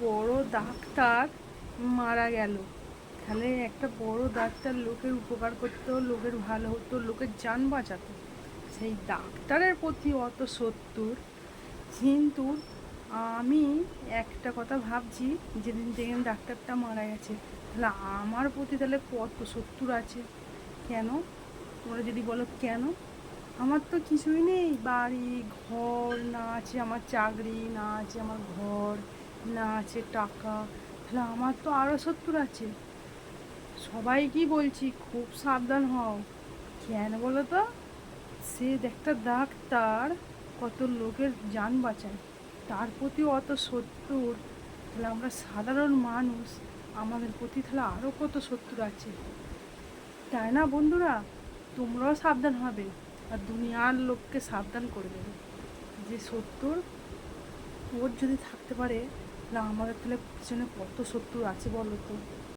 বড় ডাক্তার মারা গেল। তাহলে একটা বড় ডাক্তার লোকের উপকার করতো, লোকের ভালো হতো, লোকের যান বাঁচাতো। সেই ডাক্তারের প্রতি অত সত্তর কিন্তু আমি একটা কথা ভাবছি, যেদিন থেকে ডাক্তারটা মারা গেছে, তাহলে আমার প্রতি তাহলে কত সত্তর আছে? কেন? তোমরা যদি বলো কেন? আমার তো কিছুই নেই। বাড়ি, ঘর না আছে, আমার চাকরি না আছে, আমার ঘর। না আছে, টাকা। তাহলে আমার তো আরও সত্তর আছে। সবাই কি বলছি, খুব সাবধান হও। কেন বলো তো? সে একটা ডাক্তার, কত লোকের যান বাঁচায়। তার প্রতি অত সত্তর। তাহলে আমরা সাধারণ মানুষ, আমাদের প্রতি তাহলে আরও কত সত্তর আছে? তাই না বন্ধুরা? তোমরাও সাবধান হবে আর দুনিয়ার লোককে সাবধান করে দেবে। যে সত্তর, ওর যদি থাকতে পারে তাহলে আমাদের তাহলে পিছনে কত শত্রু আছে বলো তো?